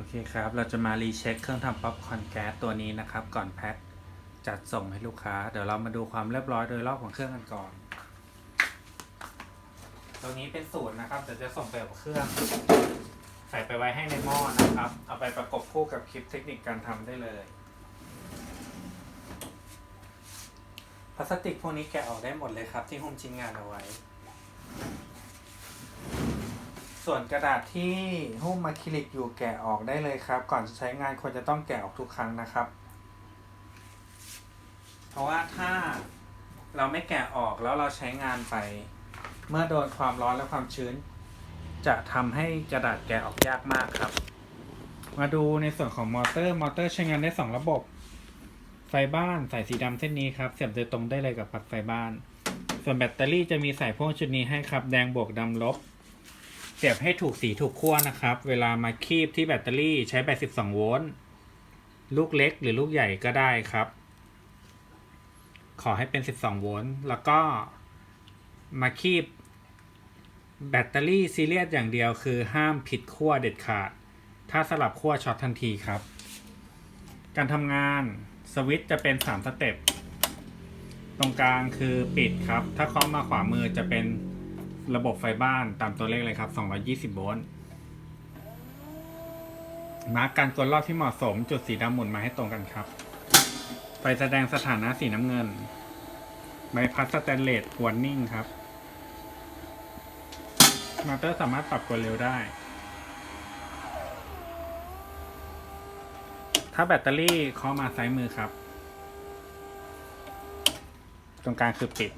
โอเคครับ เราจะมารีเช็คเครื่องทำป๊อปคอนแก๊สตัวนี้นะครับ ก่อนแพ็คจัดส่งให้ลูกค้า เดี๋ยวเรามาดูความเรียบร้อยโดยรอบของเครื่องกันก่อน ตัวนี้เป็นสูตรนะครับเดี๋ยวจะส่งไปกับเครื่อง ใส่ไปไว้ให้ในหม้อนะครับ เอาไปประกบคู่กับคลิปเทคนิคการทำได้เลยพลาสติกพวกนี้แกะออกได้หมดเลยครับที่หุ้มชิ้นงานเอาไว้ ส่วนกระดาษที่หุ้มอะคริลิกอยู่แกะออกได้เลยครับ ก่อนจะใช้งานควรจะต้องแกะออกทุกครั้งนะครับ เพราะว่าถ้าเราไม่แกะออกแล้วเราใช้งานไป เมื่อโดนความร้อนและความชื้น จะทำให้กระดาษแกะออกยากมากครับ มาดูในส่วนของมอเตอร์มอเตอร์ใช้งานได้สองระบบ ไฟบ้านสายสีดำเส้นนี้ครับเสียบโดยตรงได้เลยกับปลั๊กไฟบ้าน ส่วนแบตเตอรี่จะมีสายพ่วงชุดนี้ให้ครับ แดงบวกดำลบ เสียบให้ถูกสีถูกขั้วนะครับ เวลามาคีบที่แบตเตอรี่ใช้แบต12โวลต์ลูกเล็กหรือลูกใหญ่ก็ได้ครับ ขอให้เป็น 12 โวลต์ แล้วก็มาคีบแบตเตอรี่ซีเรียสอย่างเดียวคือห้ามผิดขั้วเด็ดขาด ถ้าสลับขั้วช็อตทันทีครับ การทำงานสวิตช์จะเป็น 3 สเต็ป ตรงกลางคือปิดครับ ถ้าเคาะมาขวามือจะเป็น ระบบไฟบ้านตามตัวเลขเลยครับ 220 โวลต์มาร์กการกดรอบที่เหมาะสม จุดสีดำหมุนมาให้ตรงกันครับ ไฟแสดงสถานะสีน้ำเงิน ใบพัดสแตนเลสวอร์นิ่งครับมอเตอร์สามารถปรับกดเร็วได้ ถ้าแบตเตอรี่เคาะมาซ้ายมือครับ ตรงกลางคือปิด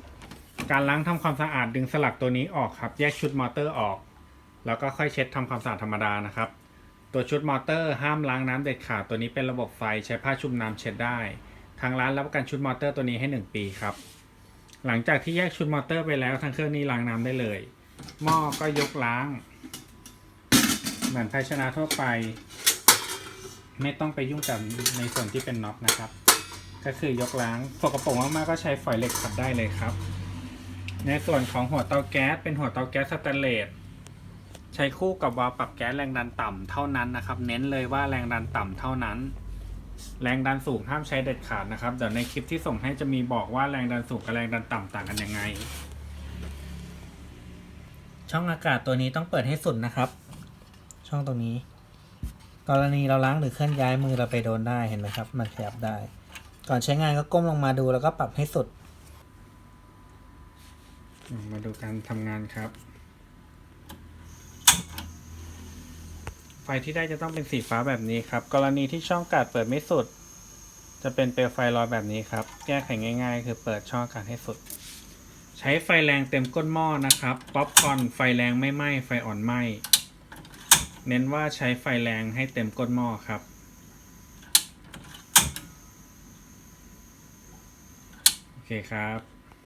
การล้างทำความสะอาดดึงสลักตัวนี้ออกครับแยกชุดมอเตอร์ออก แล้วก็ค่อยเช็ดทำความสะอาดธรรมดานะครับ ตัวชุดมอเตอร์ห้ามล้างน้ำเด็ดขาดตัวนี้เป็นระบบไฟใช้ผ้าชุบน้ำเช็ดได้ ทางร้านรับประกันชุดมอเตอร์ตัวนี้ให้ 1 ปีครับ หลังจากที่แยกชุดมอเตอร์ไปแล้วทางเครื่องนี้ล้างน้ำได้เลย หม้อก็ยกล้าง เหมือนภาชนะทั่วไป ไม่ต้องไปยุ่งกับในส่วนที่เป็นน็อตนะครับก็คือยกล้างสกปรกมากๆก็ใช้ฝอยเหล็กขัดได้เลยครับ ในส่วนของหัวเตาแก๊สเป็นหัวเตาแก๊สสแตนเลสใช้คู่กับวาล์วปรับแก๊สแรงดันต่ำเท่านั้นนะครับ เน้นเลยว่าแรงดันต่ำเท่านั้น แรงดันสูงห้ามใช้เด็ดขาดนะครับเดี๋ยวในคลิปที่ส่งให้จะมีบอกว่าแรงดันสูงกับแรงดันต่ำต่างกันยังไง ช่องอากาศตัวนี้ต้องเปิดให้สุดนะครับ ช่องตรงนี้ กรณีเราล้างหรือเคลื่อนย้ายมือเราไปโดนได้เห็นไหมครับ มันขยับได้ ก่อนใช้งานก็ก้มลงมาดูแล้วก็ปรับให้สุด มาดูการทำงานครับ ไฟที่ได้จะต้องเป็นสีฟ้าแบบนี้ครับ กรณีที่ช่องกาศเปิดไม่สุด จะเป็นเปลวไฟลอยแบบนี้ครับ แก้ไขง่าย ๆ คือเปิดช่องกาศให้สุด ใช้ไฟแรงเต็มก้นหม้อนะครับ ป๊อปคอร์นไฟแรงไม่ไหม้ไฟอ่อนไหม้เน้นว่าใช้ไฟแรงให้เต็มก้นหม้อครับโอเคครับ